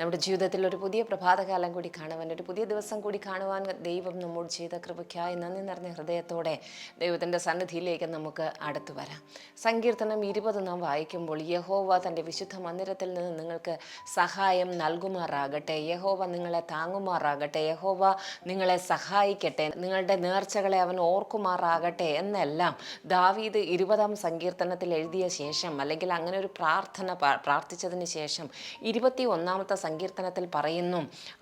നമ്മുടെ ജീവിതത്തിൽ ഒരു പുതിയ പ്രഭാതകാലം കൂടി കാണുവാൻ ഒരു പുതിയ ദിവസം കൂടി കാണുവാൻ ദൈവം നമ്മോട് ചെയ്ത കൃപയ്ക്കായി നന്ദി നിറഞ്ഞ ഹൃദയത്തോടെ ദൈവത്തിന്റെ സന്നിധിയിലേക്ക് നമുക്ക് അടുത്തു വരാം. സങ്കീർത്തനം ഇരുപത് നാം വായിക്കുമ്പോൾ യഹോവ തന്റെ വിശുദ്ധ മന്ദിരത്തിൽ നിന്ന് നിങ്ങൾക്ക് സഹായം നൽകുമാറാകട്ടെ. യഹോവ നിങ്ങളെ താങ്ങുമാറാകട്ടെ. യഹോവ നിങ്ങളെ സഹായിക്കട്ടെ. നിങ്ങളുടെ നേർച്ചകളെ അവൻ ഓർക്കുമാറാകട്ടെ എന്നെല്ലാം ദാവീദ് ഇരുപതാം സങ്കീർത്തനത്തിൽ എഴുതിയ ശേഷം അല്ലെങ്കിൽ അങ്ങനെ ഒരു പ്രാർത്ഥന പ്രാർത്ഥിച്ചതിന് ശേഷം ഇരുപത്തി ഒന്നാമത്തെ സങ്കീർത്തനത്തിൽ പറയുന്നു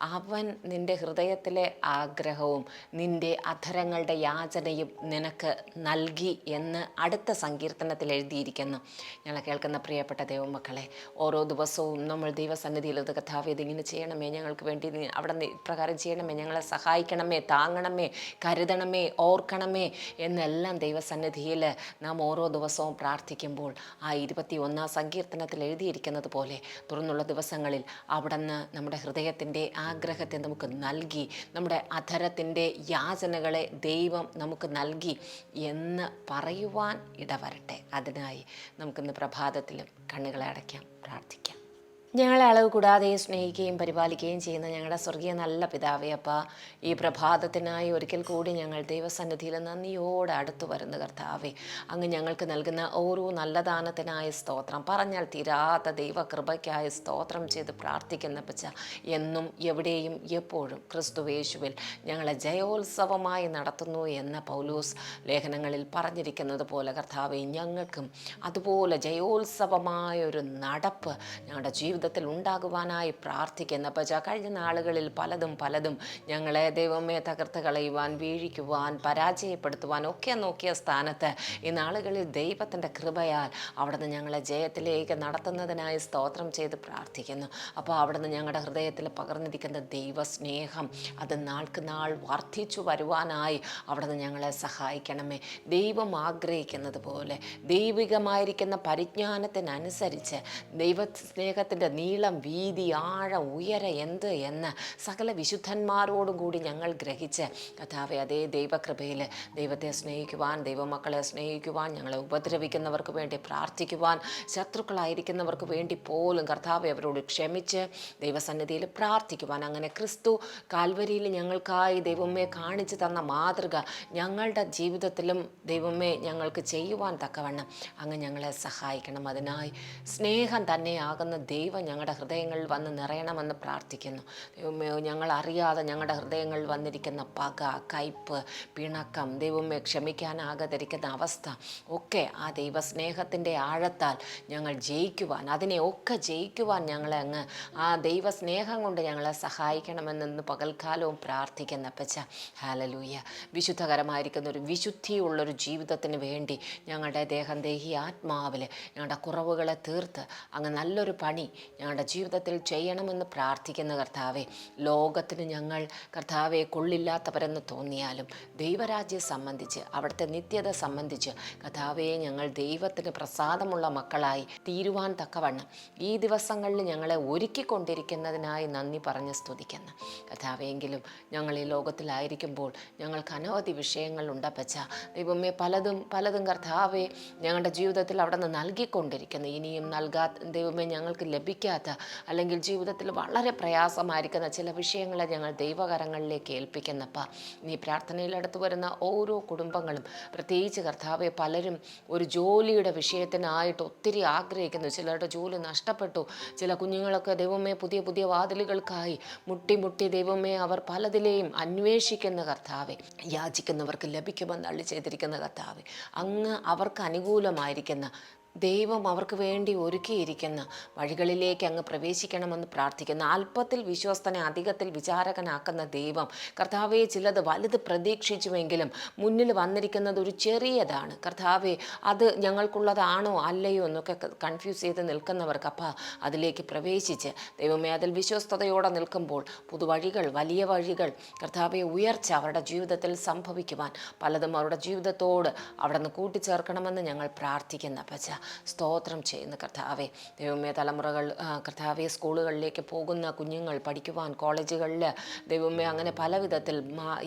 അവൻ നിന്റെ ഹൃദയത്തിലെ ആഗ്രഹവും നിന്റെ അധരങ്ങളുടെ യാചനയും നിനക്ക് നൽകി എന്ന് അടുത്ത സങ്കീർത്തനത്തിൽ എഴുതിയിരിക്കുന്നു. ഞങ്ങളെ കേൾക്കുന്ന പ്രിയപ്പെട്ട ദൈവമക്കളെ ഓരോ ദിവസവും നമ്മൾ ദൈവസന്നിധിയിൽ ഇത് കഥാവ് ഇതിങ്ങനെ ചെയ്യണമേ ഞങ്ങൾക്ക് വേണ്ടി അവിടെ ഇപ്രകാരം ചെയ്യണമേ ഞങ്ങളെ സഹായിക്കണമേ താങ്ങണമേ കരുതണമേ ഓർക്കണമേ എന്നെല്ലാം ദൈവസന്നിധിയിൽ നാം ഓരോ ദിവസവും പ്രാർത്ഥിക്കുമ്പോൾ ആ ഇരുപത്തി ഒന്നാം സങ്കീർത്തനത്തിൽ എഴുതിയിരിക്കുന്നത് പോലെ തുറന്നുള്ള ദിവസങ്ങളിൽ അവിടുന്ന് നമ്മുടെ ഹൃദയത്തിന്റെ ആഗ്രഹത്തെ നമുക്ക് നൽകി നമ്മുടെ അധരത്തിന്റെ യാചനകളെ ദൈവം നമുക്ക് നൽകി എന്ന് പറയുവാൻ ഇടവരട്ടെ. അതിനായി നമുക്കിന്ന് പ്രഭാതത്തിലും കണ്ണുകളെ അടയ്ക്കാം പ്രാർത്ഥിക്കാം. ഞങ്ങളെ അളവ് കൂടാതെ സ്നേഹിക്കുകയും പരിപാലിക്കുകയും ചെയ്യുന്ന ഞങ്ങളുടെ സ്വർഗീയ നല്ല പിതാവേ അപ്പ ഈ പ്രഭാതത്തിനായി ഒരിക്കൽ കൂടി ഞങ്ങൾ ദൈവസന്നിധിയിൽ നന്ദിയോടെ അടുത്തു വരുന്ന കർത്താവേ. അങ്ങ് ഞങ്ങൾക്ക് നൽകുന്ന ഓരോ നല്ല ദാനത്തിനായ സ്തോത്രം. പറഞ്ഞാൽ തീരാത്ത ദൈവകൃപയ്ക്കായി സ്തോത്രം ചെയ്ത് പ്രാർത്ഥിക്കുന്ന പച്ച എന്നും എവിടെയും എപ്പോഴും ക്രിസ്തുവേശുവിൽ ഞങ്ങളെ ജയോത്സവമായി നടത്തുന്നു എന്ന പൗലൂസ് ലേഖനങ്ങളിൽ പറഞ്ഞിരിക്കുന്നത് പോലെ കർത്താവെ ഞങ്ങൾക്കും അതുപോലെ ജയോത്സവമായൊരു നടപ്പ് ഞങ്ങളുടെ ജീവിതത്തിൽ ഉണ്ടാകുവാനായി പ്രാർത്ഥിക്കുന്ന പച്ച കഴിഞ്ഞ നാളുകളിൽ പലതും പലതും ഞങ്ങളെ ദൈവമേ തകർത്ത് കളയുവാൻ വീഴിക്കുവാൻ പരാജയപ്പെടുത്തുവാൻ ഒക്കെ നോക്കിയ സ്ഥാനത്ത് ഈ നാളുകളിൽ ദൈവത്തിന്റെ കൃപയാൽ അവിടുന്ന് ഞങ്ങളെ ജയത്തിലേക്ക് നടത്തുന്നതിനായി സ്തോത്രം ചെയ്ത് പ്രാർത്ഥിക്കുന്നു. അപ്പോൾ അവിടുന്ന് ഞങ്ങളുടെ ഹൃദയത്തിൽ പകർന്നിരിക്കുന്ന ദൈവസ്നേഹം അത് നാൾക്ക് നാൾ വർദ്ധിച്ചു വരുവാനായി അവിടുന്ന് ഞങ്ങളെ സഹായിക്കണമേ. ദൈവം ആഗ്രഹിക്കുന്നത് പോലെ ദൈവികമായിരിക്കുന്ന പരിജ്ഞാനത്തിനനുസരിച്ച് ദൈവ സ്നേഹത്തിന്റെ നീളം വീതി ആഴം ഉയര എന്ത് എന്ന് സകല വിശുദ്ധന്മാരോടും കൂടി ഞങ്ങൾ ഗ്രഹിച്ച് കഥാവെ അതേ ദൈവകൃപയിൽ ദൈവത്തെ സ്നേഹിക്കുവാൻ ദൈവമക്കളെ സ്നേഹിക്കുവാൻ ഞങ്ങളെ ഉപദ്രവിക്കുന്നവർക്ക് വേണ്ടി പ്രാർത്ഥിക്കുവാൻ ശത്രുക്കളായിരിക്കുന്നവർക്ക് വേണ്ടി പോലും കർത്താവെ അവരോട് ക്ഷമിച്ച് ദൈവസന്നിധിയിൽ പ്രാർത്ഥിക്കുവാൻ. അങ്ങനെ ക്രിസ്തു കാൽവരിയിൽ ഞങ്ങൾക്കായി ദൈവമേ കാണിച്ചു തന്ന മാതൃക ഞങ്ങളുടെ ജീവിതത്തിലും ദൈവമേ ഞങ്ങൾക്ക് ചെയ്യുവാൻ തക്കവണ്ണം അങ്ങ് ഞങ്ങളെ സഹായിക്കണം. അതിനായി സ്നേഹം തന്നെയാകുന്ന ദൈവം ഞങ്ങളുടെ ഹൃദയങ്ങളിൽ വന്ന് നിറയണമെന്ന് പ്രാർത്ഥിക്കുന്നു. ദൈവമേ ഞങ്ങൾ ഞങ്ങളുടെ ഹൃദയങ്ങളിൽ വന്നിരിക്കുന്ന പക കയ്പ് പിണക്കം ദൈവമേ ക്ഷമിക്കാനാകാതിരിക്കുന്ന അവസ്ഥ ഒക്കെ ആ ദൈവസ്നേഹത്തിന്റെ ആഴത്താൽ ഞങ്ങൾ ജയിക്കുവാൻ അതിനെ ഒക്കെ ജയിക്കുവാൻ ഞങ്ങളെ അങ്ങ് ആ ദൈവസ്നേഹം കൊണ്ട് ഞങ്ങളെ സഹായിക്കണമെന്നു പകൽക്കാലവും പ്രാർത്ഥിക്കുന്ന പച്ച ഹാലലൂയ വിശുദ്ധകരമായിരിക്കുന്ന ഒരു വിശുദ്ധിയുള്ളൊരു ജീവിതത്തിന് വേണ്ടി ഞങ്ങളുടെ ദേഹം ദേഹി ആത്മാവിൽ ഞങ്ങളുടെ കുറവുകളെ തീർത്ത് അങ്ങ് നല്ലൊരു പണി ഞങ്ങളുടെ ജീവിതത്തിൽ ചെയ്യണമെന്ന് പ്രാർത്ഥിക്കുന്ന കർത്താവെ ലോകത്തിന് ഞങ്ങൾ കർത്താവെ കൊള്ളില്ലാത്തവരെന്ന് തോന്നിയാലും ദൈവരാജ്യം സംബന്ധിച്ച് അവിടുത്തെ നിത്യത സംബന്ധിച്ച് കർത്താവെ ഞങ്ങൾ ദൈവത്തിന് പ്രസാദമുള്ള മക്കളായി തീരുവാൻ തക്കവണ്ണം ഈ ദിവസങ്ങളിൽ ഞങ്ങളെ ഒരുക്കിക്കൊണ്ടിരിക്കുന്നതിനായി നന്ദി പറഞ്ഞ് സ്തുതിക്കുന്നു. കഥാവെങ്കിലും ഞങ്ങൾ ഈ ലോകത്തിലായിരിക്കുമ്പോൾ ഞങ്ങൾക്ക് അനവധി വിഷയങ്ങളുണ്ട് ഉണ്ടപ്പച്ച ദൈവമേ പലതും പലതും കർത്താവെ ഞങ്ങളുടെ ജീവിതത്തിൽ അവിടെ നിന്ന് നൽകിക്കൊണ്ടിരിക്കുന്നു. ഇനിയും നൽകാ ദൈവമേ ഞങ്ങൾക്ക് ലഭിക്കാത്ത അല്ലെങ്കിൽ ജീവിതത്തിൽ വളരെ പ്രയാസമായിരിക്കുന്ന ചില വിഷയങ്ങളെ ഞങ്ങൾ ദൈവകരങ്ങളിലേക്ക് ഏൽപ്പിക്കുന്നപ്പ നീ പ്രാർത്ഥനയിൽ അടുത്ത് വരുന്ന ഓരോ കുടുംബങ്ങളും പ്രത്യേകിച്ച് കർത്താവെ പലരും ഒരു ജോലിയുടെ വിഷയത്തിനായിട്ട് ഒത്തിരി ആഗ്രഹിക്കുന്നു. ചിലരുടെ ജോലി നഷ്ടപ്പെട്ടു. ചില കുഞ്ഞുങ്ങളൊക്കെ ദൈവമേ പുതിയ പുതിയ വാതിലുകൾക്കായി മുട്ടി മുട്ടി ദൈവമേ അവർ പലതിലെയും അന്വേഷിക്കുന്ന കർത്താവെ യാചിക്കുന്നവർക്ക് ലഭിക്കുമെന്ന് അള്ളി ചെയ്തിരിക്കുന്ന കർത്താവെ അങ്ങ് അവർക്ക് അനുകൂലമായിരിക്കുന്ന ദൈവം അവർക്ക് വേണ്ടി ഒരുക്കിയിരിക്കുന്ന വഴികളിലേക്ക് അങ്ങ് പ്രവേശിക്കണമെന്ന് പ്രാർത്ഥിക്കുന്നു. അല്പത്തിൽ വിശ്വസ്തനെ അധികത്തിൽ വിചാരകനാക്കുന്ന ദൈവം കർത്താവെ ചിലത് വലുത് പ്രതീക്ഷിച്ചുവെങ്കിലും മുന്നിൽ വന്നിരിക്കുന്നത് ഒരു ചെറിയതാണ്. കർത്താവെ അത് ഞങ്ങൾക്കുള്ളതാണോ അല്ലയോ എന്നൊക്കെ കൺഫ്യൂസ് ചെയ്ത് നിൽക്കുന്നവർക്ക് അപ്പം അതിലേക്ക് പ്രവേശിച്ച് ദൈവമേ അതിൽ വിശ്വസ്തയോടെ നിൽക്കുമ്പോൾ പുതുവഴികൾ വലിയ വഴികൾ കർത്താവെ ഉയർച്ച അവരുടെ ജീവിതത്തിൽ സംഭവിക്കുവാൻ പലതും അവരുടെ ജീവിതത്തോട് അവിടെ നിന്ന് കൂട്ടിച്ചേർക്കണമെന്ന് ഞങ്ങൾ പ്രാർത്ഥിക്കുന്ന പച്ച സ്തോത്രം ചെയ്യുന്ന കർത്താവെ ദൈവമേ തലമുറകൾ കർത്താവെ സ്കൂളുകളിലേക്ക് പോകുന്ന കുഞ്ഞുങ്ങൾ പഠിക്കുവാൻ കോളേജുകളിൽ ദൈവമേ അങ്ങനെ പല വിധത്തിൽ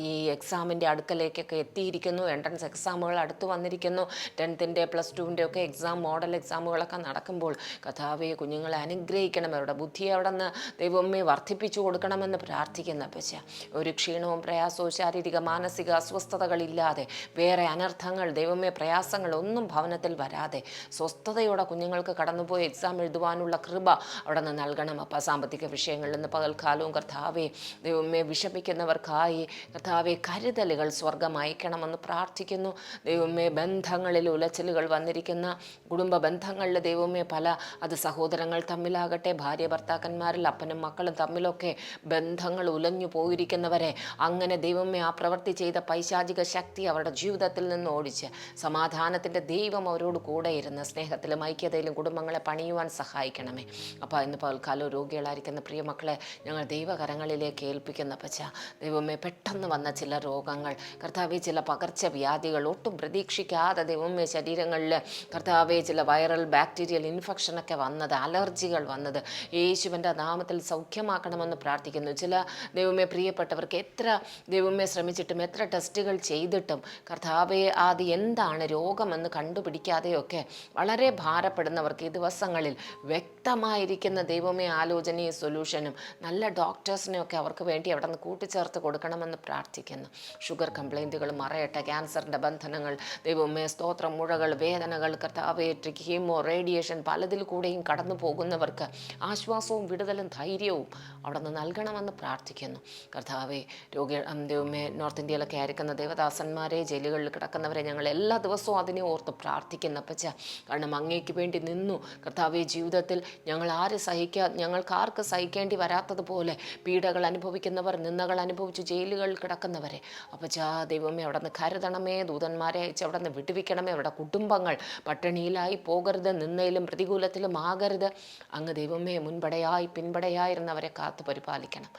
ഈ എക്സാമിന്റെ അടുക്കലേക്കൊക്കെ എത്തിയിരിക്കുന്നു എൻട്രൻസ് എക്സാമുകൾ അടുത്ത് വന്നിരിക്കുന്നു ടെൻത്തിന്റെ പ്ലസ് ടുവിന്റെ ഒക്കെ എക്സാം മോഡൽ എക്സാമുകളൊക്കെ നടക്കുമ്പോൾ കഥാവെ കുഞ്ഞുങ്ങളെ അനുഗ്രഹിക്കണം അവരുടെ ബുദ്ധി അവിടെ നിന്ന് ദൈവമേ വർദ്ധിപ്പിച്ചു കൊടുക്കണമെന്ന് പ്രാർത്ഥിക്കുന്ന. പക്ഷേ ഒരു ക്ഷീണവും പ്രയാസവും ശാരീരിക മാനസിക അസ്വസ്ഥതകളില്ലാതെ വേറെ അനർത്ഥങ്ങൾ ദൈവമേ പ്രയാസങ്ങൾ ഒന്നും ഭവനത്തിൽ വരാതെ സ്വസ്ഥതയോടെ കുഞ്ഞുങ്ങൾക്ക് കടന്നുപോയി എക്സാം എഴുതുവാനുള്ള കൃപ അവിടെ നിന്ന് നൽകണം. അപ്പം സാമ്പത്തിക വിഷയങ്ങളിൽ നിന്ന് പകൽക്കാലവും കർത്താവെ ദൈവമേ വിഷമിക്കുന്നവർക്കായി കർത്താവെ കരുതലുകൾ സ്വർഗം അയക്കണമെന്ന് പ്രാർത്ഥിക്കുന്നു. ദൈവമേ ബന്ധങ്ങളിൽ ഉലച്ചിലുകൾ വന്നിരിക്കുന്ന കുടുംബ ബന്ധങ്ങളിൽ ദൈവമേ പല അത് സഹോദരങ്ങൾ തമ്മിലാകട്ടെ ഭാര്യ ഭർത്താക്കന്മാരിൽ അപ്പനും മക്കളും തമ്മിലൊക്കെ ബന്ധങ്ങൾ ഉലഞ്ഞു പോയിരിക്കുന്നവരെ അങ്ങനെ ദൈവമേ ആ പ്രവൃത്തി ചെയ്ത പൈശാചിക ശക്തി അവരുടെ ജീവിതത്തിൽ നിന്ന് ഓടിച്ച് സമാധാനത്തിന്റെ ദൈവം അവരോട് കൂടെ ഇരുന്ന് സ്നേഹത്തിലും ഐക്യതയിലും കുടുംബങ്ങളെ പണിയുവാൻ സഹായിക്കണമേ. അപ്പോൾ ഇന്ന് പകൽക്കാലം രോഗികളായിരിക്കുന്ന പ്രിയ മക്കളെ ഞങ്ങൾ ദൈവകരങ്ങളിലേക്ക് ഏൽപ്പിക്കുന്ന പച്ച ദൈവമേ പെട്ടെന്ന് വന്ന ചില രോഗങ്ങൾ കർത്താവെ ചില പകർച്ചവ്യാധികൾ ഒട്ടും പ്രതീക്ഷിക്കാതെ ദൈവമേ ശരീരങ്ങളിൽ കർത്താവെ ചില വൈറൽ ബാക്ടീരിയൽ ഇൻഫെക്ഷനൊക്കെ വന്നത് അലർജികൾ വന്നത്. യേശുവിന്റെ നാമത്തിൽ സൗഖ്യമാക്കണമെന്ന് പ്രാർത്ഥിക്കുന്നു. ചില ദൈവമേ പ്രിയപ്പെട്ടവർക്ക് എത്ര ദൈവമേ ശ്രമിച്ചിട്ടും എത്ര ടെസ്റ്റുകൾ ചെയ്തിട്ടും കർത്താവെ അത് എന്താണ് രോഗമെന്ന് കണ്ടുപിടിക്കാതെയൊക്കെ വളരെ ഭാരപ്പെടുന്നവർക്ക് ഈ ദിവസങ്ങളിൽ വ്യക്തമായിരിക്കുന്ന ദൈവമേ ആലോചനയും സൊല്യൂഷനും നല്ല ഡോക്ടേഴ്സിനെയൊക്കെ അവർക്ക് വേണ്ടി അവിടെ നിന്ന് കൂട്ടിച്ചേർത്ത് കൊടുക്കണമെന്ന് പ്രാർത്ഥിക്കുന്നു. ഷുഗർ കംപ്ലൈന്റുകൾ മറയട്ടെ ക്യാൻസറിന്റെ ബന്ധനങ്ങൾ ദൈവമേ സ്തോത്ര മുഴകൾ വേദനകൾ കർത്താവേറ്റ് കീമോ റേഡിയേഷൻ പലതിൽ കൂടെയും കടന്നു പോകുന്നവർക്ക് ആശ്വാസവും വിടുതലും ധൈര്യവും അവിടെ നിന്ന് നൽകണമെന്ന് പ്രാർത്ഥിക്കുന്നു. കർത്താവെ രോഗി ദൈവമേ നോർത്ത് ഇന്ത്യയിലൊക്കെ ആയിരിക്കുന്ന ദേവദാസന്മാരെ ജയിലുകളിൽ കിടക്കുന്നവരെ ഞങ്ങൾ എല്ലാ ദിവസവും അതിനെ ഓർത്ത് പ്രാർത്ഥിക്കുന്ന. പച്ച കാരണം അങ്ങേക്ക് വേണ്ടി നിന്നു. കർത്താവെ ജീവിതത്തിൽ ഞങ്ങൾ ആര് സഹിക്കാ ഞങ്ങൾക്ക് ആർക്ക് സഹിക്കേണ്ടി വരാത്തതുപോലെ പീഡകൾ അനുഭവിക്കുന്നവർ നിന്നകൾ അനുഭവിച്ച് ജയിലുകളിൽ കിടക്കുന്നവരെ. അപ്പച്ചാ ദൈവമേ അവിടെ നിന്ന് കരുതണമേ ദൂതന്മാരെ അയച്ച് അവിടെ നിന്ന് വിടുവിക്കണമേ അവരുടെ കുടുംബങ്ങൾ പട്ടിണിയിലായി പോകരുത് നിന്നയിലും പ്രതികൂലത്തിലും ആകരുത്. അങ്ങ് ദൈവമേ മുൻപടയായി പിൻപടയായിരുന്നവരെ കാത്തു പരിപാലിക്കണം.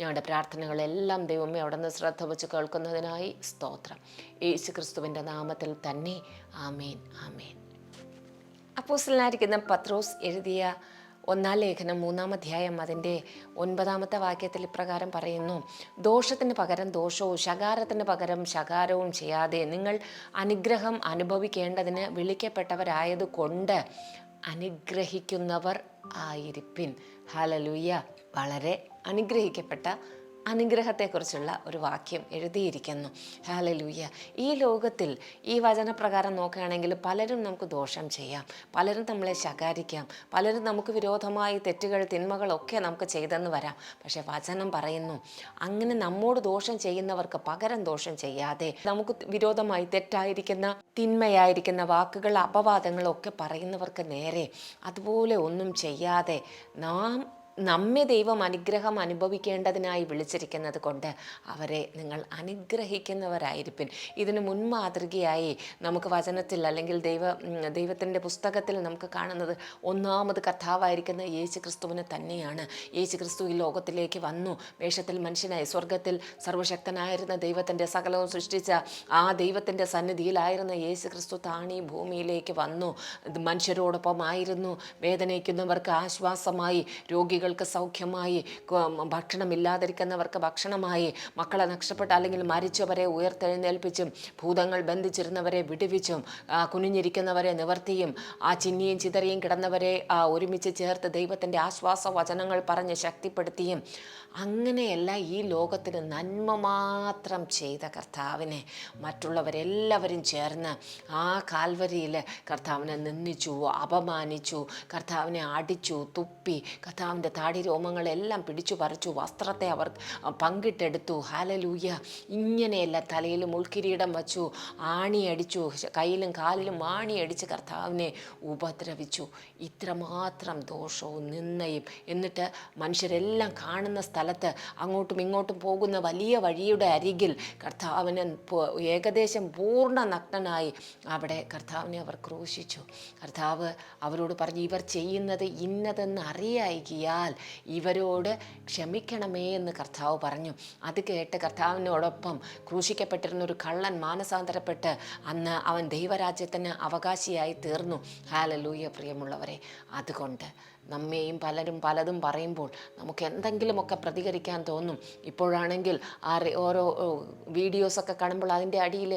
ഞങ്ങളുടെ പ്രാർത്ഥനകളെല്ലാം ദൈവമേ അവിടെ നിന്ന് ശ്രദ്ധ വെച്ച് കേൾക്കുന്നതിനായി സ്തോത്രം. യേശു ക്രിസ്തുവിന്റെ നാമത്തിൽ തന്നെ. ആമേൻ ആമേൻ. അപ്പോസ്റ്റലായിരിക്കുന്ന പത്രോസ് എഴുതിയ ഒന്നാം ലേഖനം മൂന്നാം അധ്യായം അതിന്റെ ഒൻപതാമത്തെ വാക്യത്തിൽ ഇപ്രകാരം പറയുന്നു ദോഷത്തിന് പകരം ദോഷവും ശകാരത്തിന് പകരം ശകാരവും ചെയ്യാതെ നിങ്ങൾ അനുഗ്രഹം അനുഭവിക്കേണ്ടതിന് വിളിക്കപ്പെട്ടവരായതുകൊണ്ട് അനുഗ്രഹിക്കുന്നവർ ആയിരിപ്പിൻ. ഹലലുയ്യ വളരെ അനുഗ്രഹിക്കപ്പെട്ട അനുഗ്രഹത്തെക്കുറിച്ചുള്ള ഒരു വാക്യം എഴുതിയിരിക്കുന്നു. ഹാലലൂയ ഈ ലോകത്തിൽ ഈ വചനപ്രകാരം നോക്കുകയാണെങ്കിൽ പലരും നമുക്ക് ദോഷം ചെയ്യാം. പലരും നമ്മളെ ശകാരിക്കാം. പലരും നമുക്ക് വിരോധമായി തെറ്റുകൾ തിന്മകളൊക്കെ നമുക്ക് ചെയ്തെന്ന് വരാം. പക്ഷേ വചനം പറയുന്നു അങ്ങനെ നമ്മോട് ദോഷം ചെയ്യുന്നവർക്ക് പകരം ദോഷം ചെയ്യാതെ നമുക്ക് വിരോധമായി തെറ്റായിരിക്കുന്ന തിന്മയായിരിക്കുന്ന വാക്കുകൾ അപവാദങ്ങളൊക്കെ പറയുന്നവർക്ക് നേരെ അതുപോലെ ഒന്നും ചെയ്യാതെ നാം നമ്മെ ദൈവം അനുഗ്രഹം അനുഭവിക്കേണ്ടതിനായി വിളിച്ചിരിക്കുന്നത് കൊണ്ട് അവരെ നിങ്ങൾ അനുഗ്രഹിക്കുന്നവരായിരിപ്പിൻ. ഇതിന് മുൻമാതൃകയായി നമുക്ക് വചനത്തിൽ അല്ലെങ്കിൽ ദൈവ ദൈവത്തിന്റെ പുസ്തകത്തിൽ നമുക്ക് കാണുന്നത് ഒന്നാമത് കഥാവായിരിക്കുന്ന യേശു ക്രിസ്തുവിന് തന്നെയാണ്. യേശു ക്രിസ്തു ഈ ലോകത്തിലേക്ക് വന്നു. വേഷത്തിൽ മനുഷ്യനായി സ്വർഗത്തിൽ സർവശക്തനായിരുന്ന ദൈവത്തിന്റെ സകലവും സൃഷ്ടിച്ച ആ ദൈവത്തിന്റെ സന്നിധിയിലായിരുന്ന യേശു ക്രിസ്തു താണി ഭൂമിയിലേക്ക് വന്നു. മനുഷ്യരോടൊപ്പമായിരുന്നു. വേദനിക്കുന്നവർക്ക് ആശ്വാസമായി രോഗികൾക്ക് സൗഖ്യമായി ഭക്ഷണമില്ലാതിരിക്കുന്നവർക്ക് ഭക്ഷണമായി മക്കളെ നഷ്ടപ്പെട്ട അല്ലെങ്കിൽ മരിച്ചവരെ ഉയർത്തെഴുന്നേൽപ്പിച്ചും ഭൂതങ്ങൾ ബന്ധിച്ചിരുന്നവരെ വിടുവിച്ചും കുനിഞ്ഞിരിക്കുന്നവരെ നിവർത്തിയും ആ ചിന്നിയും ചിതറിയും കിടന്നവരെ ഒരുമിച്ച് ചേർത്ത് ദൈവത്തിന്റെ ആശ്വാസ വചനങ്ങൾ പറഞ്ഞ് ശക്തിപ്പെടുത്തിയും അങ്ങനെയല്ല ഈ ലോകത്തിന് നന്മ മാത്രം ചെയ്ത കർത്താവിനെ മറ്റുള്ളവരെല്ലാവരും ചേർന്ന് ആ കാൽവരിയിൽ കർത്താവിനെ നിന്ദിച്ചു അപമാനിച്ചു കർത്താവിനെ അടിച്ചു തുപ്പി കർത്താവിന്റെ താടി രോമങ്ങളെല്ലാം പിടിച്ചു പറിച്ചു വസ്ത്രത്തെ അവർ പങ്കിട്ടെടുത്തു. ഹാലലൂയ ഇങ്ങനെയല്ല തലയിൽ മുൾക്കിരീടം വച്ചു ആണിയടിച്ചു കയ്യിലും കാലിലും ആണിയടിച്ച് കർത്താവിനെ ഉപദ്രവിച്ചു. ഇത്രമാത്രം ദോഷവും നിന്നയും എന്നിട്ട് മനുഷ്യരെല്ലാം കാണുന്ന സ്ഥലത്ത് അങ്ങോട്ടും ഇങ്ങോട്ടും പോകുന്ന വലിയ വഴിയുടെ അരികിൽ കർത്താവിന് ഏകദേശം പൂർണ നഗ്നനായി അവിടെ കർത്താവിനെ അവർ ക്രൂശിച്ചു. കർത്താവ് അവരോട് പറഞ്ഞു ഇവർ ചെയ്യുന്നത് ഇന്നതെന്ന് അറിയായികയാൽ ചെയ്താൽ ഇവരോട് ക്ഷമിക്കണമേ എന്ന് കർത്താവ് പറഞ്ഞു. അത് കേട്ട് കർത്താവിനോടൊപ്പം ക്രൂശിക്കപ്പെട്ടിരുന്ന ഒരു കള്ളൻ മാനസാന്തരപ്പെട്ട് അന്ന് അവൻ ദൈവരാജ്യത്തിന് അവകാശിയായി തീർന്നു. ഹാലലൂയ പ്രിയമുള്ളവരെ അതുകൊണ്ട് നമ്മെയും പലരും പലതും പറയുമ്പോൾ നമുക്ക് എന്തെങ്കിലുമൊക്കെ പ്രതികരിക്കാൻ തോന്നും. ഇപ്പോഴാണെങ്കിൽ ആ ഓരോ വീഡിയോസൊക്കെ കാണുമ്പോൾ അതിന്റെ അടിയിൽ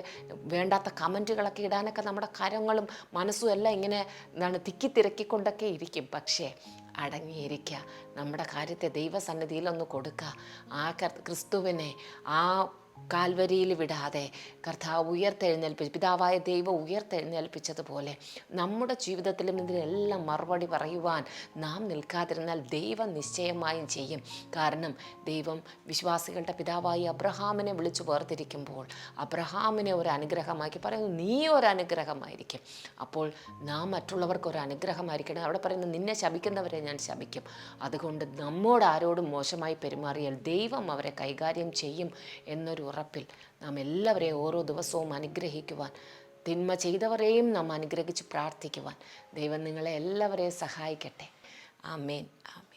വേണ്ടാത്ത കമന്റുകളൊക്കെ ഇടാനൊക്കെ നമ്മുടെ കരങ്ങളും മനസ്സും എല്ലാം ഇങ്ങനെ എന്താണ് തിക്കി തിരക്കിക്കൊണ്ടൊക്കെ ഇരിക്കും. പക്ഷേ അടങ്ങിയിരിക്കുക നമ്മുടെ കാര്യത്തെ ദൈവസന്നിധിയിൽ ഒന്ന് കൊടുക്കുക ആ ക്രിസ്തുവിനെ ആ കാൽവരിയിൽ വിടാതെ കർത്താവ് ഉയർത്തെഴുന്നേൽപ്പിച്ച് പിതാവായ ദൈവം ഉയർത്തെഴുന്നേൽപ്പിച്ചതുപോലെ നമ്മുടെ ജീവിതത്തിലും ഇതിനെല്ലാം മറുപടി പറയുവാൻ നാം നിൽക്കാതിരുന്നാൽ ദൈവം നിശ്ചയമായും ചെയ്യും. കാരണം ദൈവം വിശ്വാസികളുടെ പിതാവായി അബ്രഹാമിനെ വിളിച്ചു വേർതിരിക്കുമ്പോൾ അബ്രഹാമിനെ ഒരു അനുഗ്രഹമാക്കി പറയുന്നു നീ ഒരു അനുഗ്രഹമായിരിക്കും. അപ്പോൾ നാം മറ്റുള്ളവർക്ക് ഒരു അനുഗ്രഹമായിരിക്കണം. അവിടെ പറയുന്നു നിന്നെ ശപിക്കുന്നവരെ ഞാൻ ശപിക്കും. അതുകൊണ്ട് നമ്മോട് ആരോടും മോശമായി പെരുമാറിയാൽ ദൈവം അവരെ കൈകാര്യം ചെയ്യും എന്നൊരു ഉറപ്പിൽ നാം എല്ലാവരെയും ഓരോ ദിവസവും അനുഗ്രഹിക്കുവാൻ തിന്മ ചെയ്തവരെയും നാം അനുഗ്രഹിച്ച് പ്രാർത്ഥിക്കുവാൻ ദൈവം നിങ്ങളെ എല്ലാവരെയും സഹായിക്കട്ടെ. ആമേൻ. ആമേൻ.